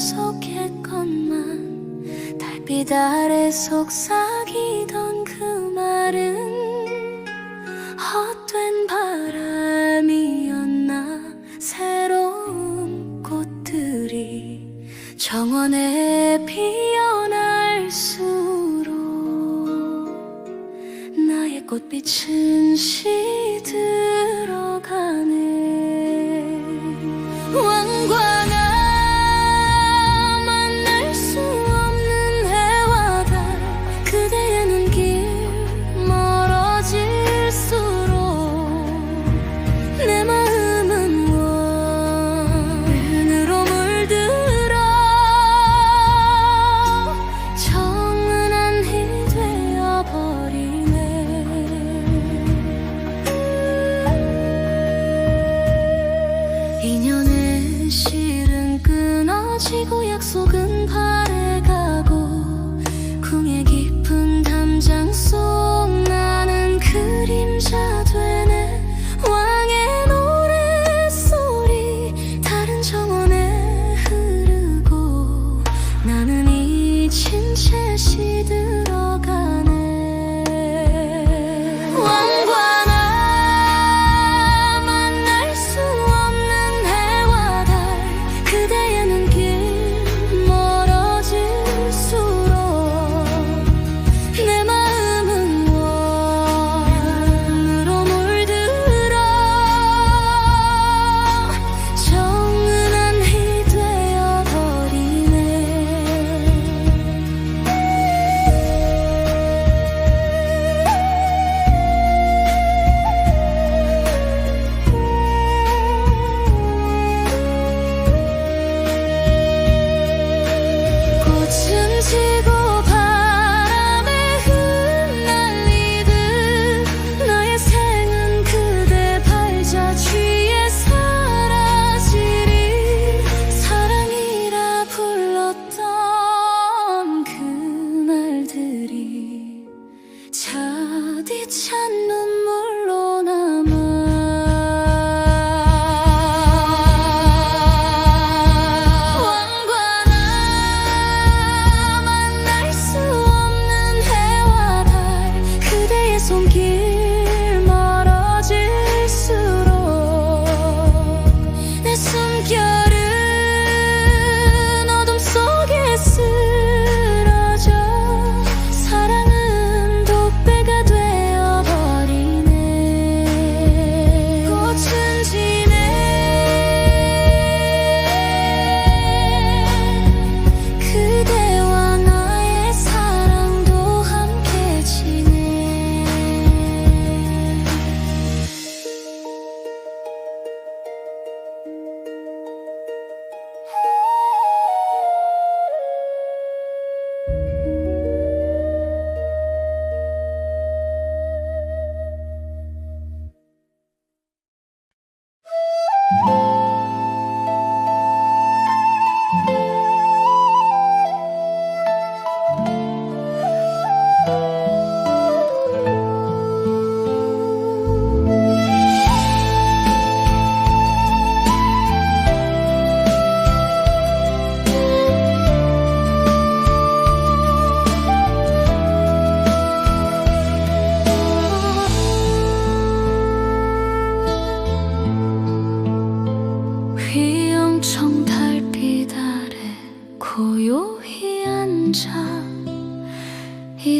약속했건만 달빛 아래 속삭이던 그 말은 헛된 바람이었나? 새로운 꽃들이 정원에 피어날수록 나의 꽃빛은 시들어 지고 약속은 바라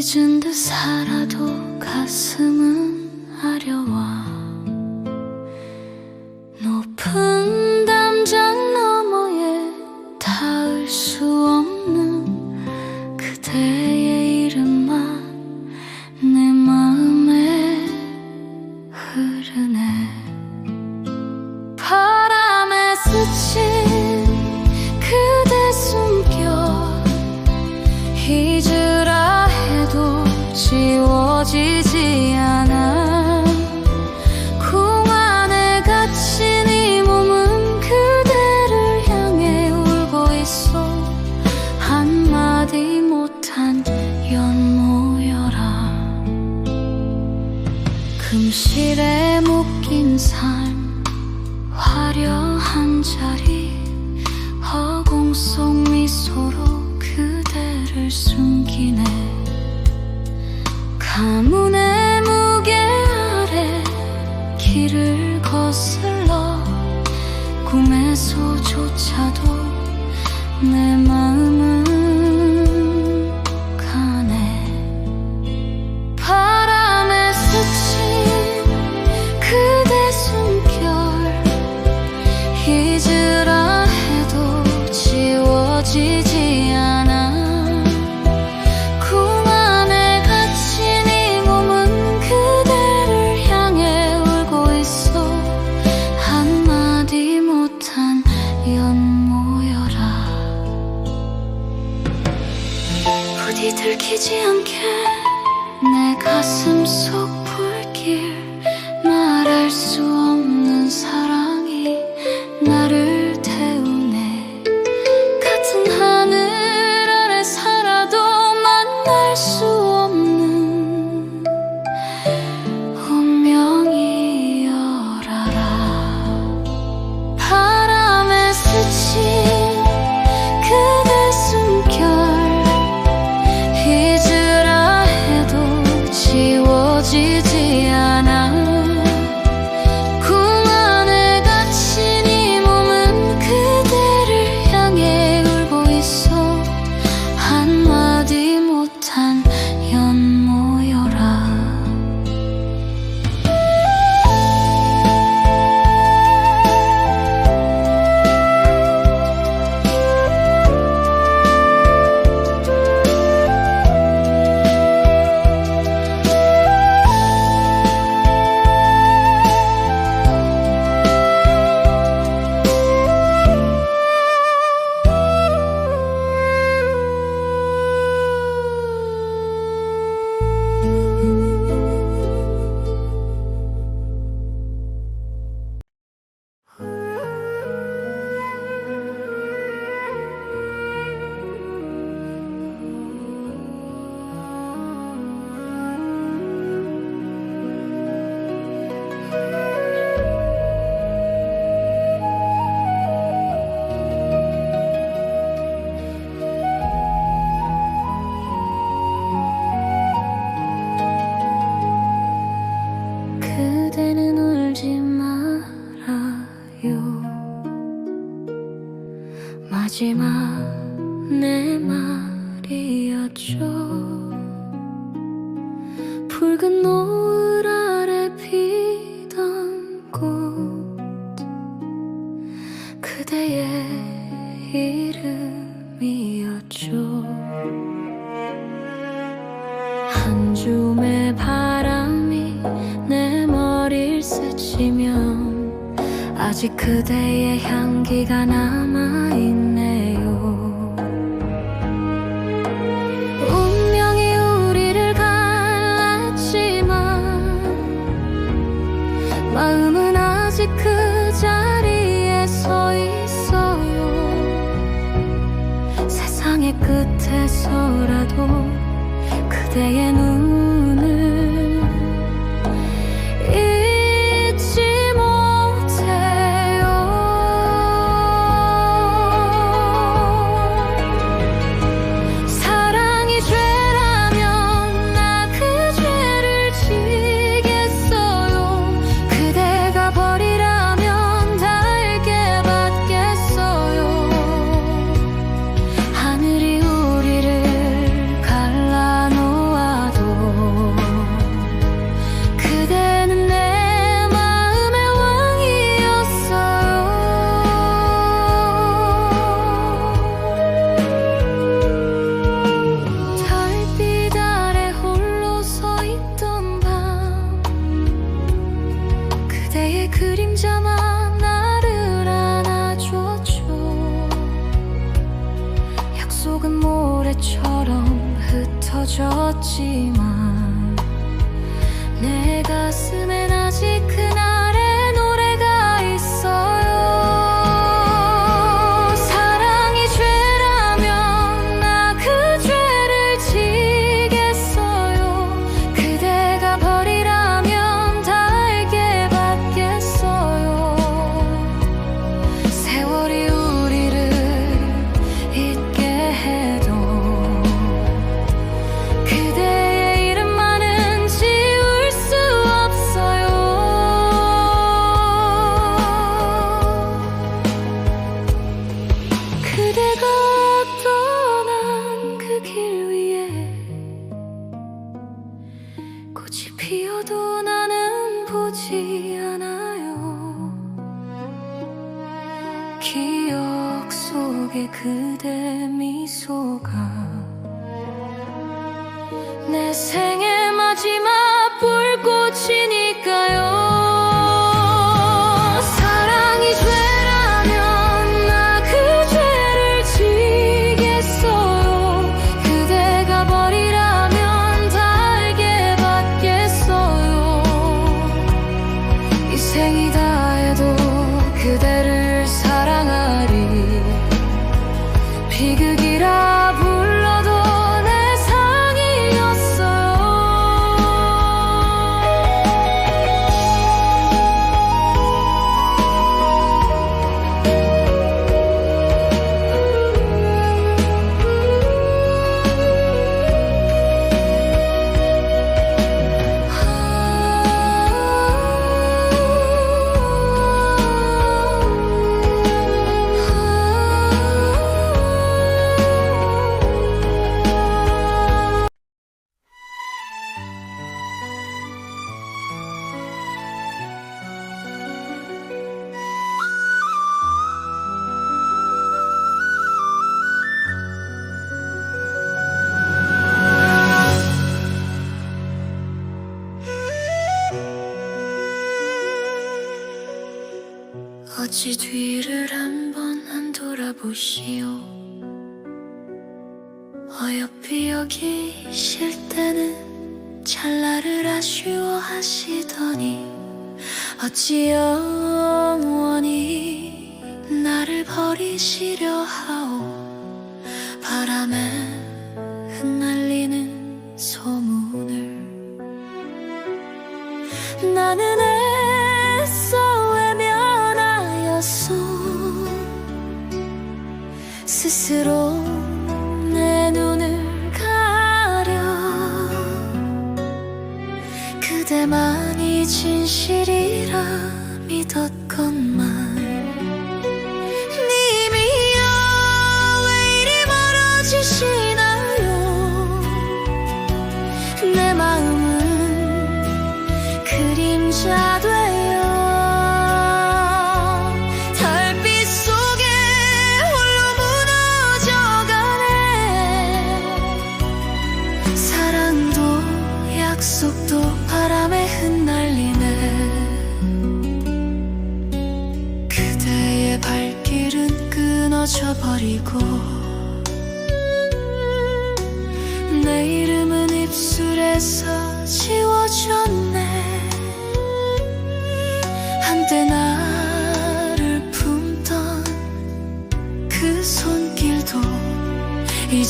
잊은 듯 살아도 가슴은 아려워. 이름이었죠. 한 줌의 바람이 내 머리 스치면 아직 그대의 향기가 남아있네. 서라도 그대의 눈 寂寞。 기억 속에 그대 미소가 내 생의 마지막 뒤를 한번 안 돌아보시오. 어여삐 여기 쉴 때는 찰나를 아쉬워하시더니 어찌 영원히 나를 버리시려 하오. 바람에 흩날리는 스스로 내 눈을 가려. 그대만이 진실이라 믿었건만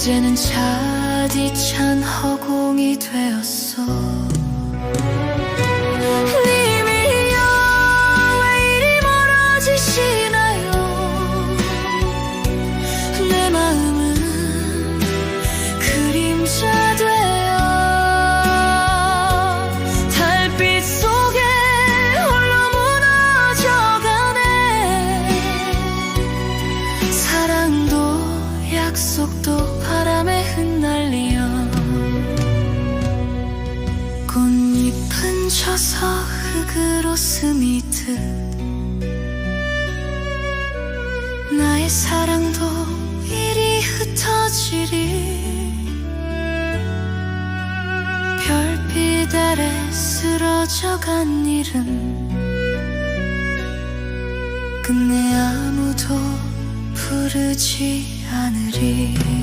이제는 차디찬 허공이 되었어 쓰러져간 일은 끝내 아무도 부르지 않으리. 님이여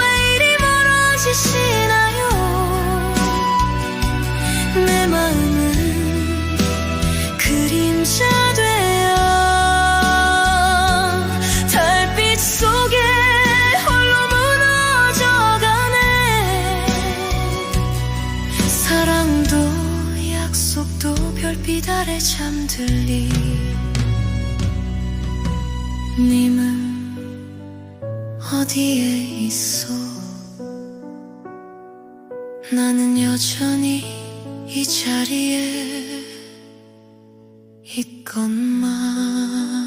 왜 이리 멀어지시 별빛 아래 잠들리 님은 어디에 있어? 나는 여전히 이 자리에 있건만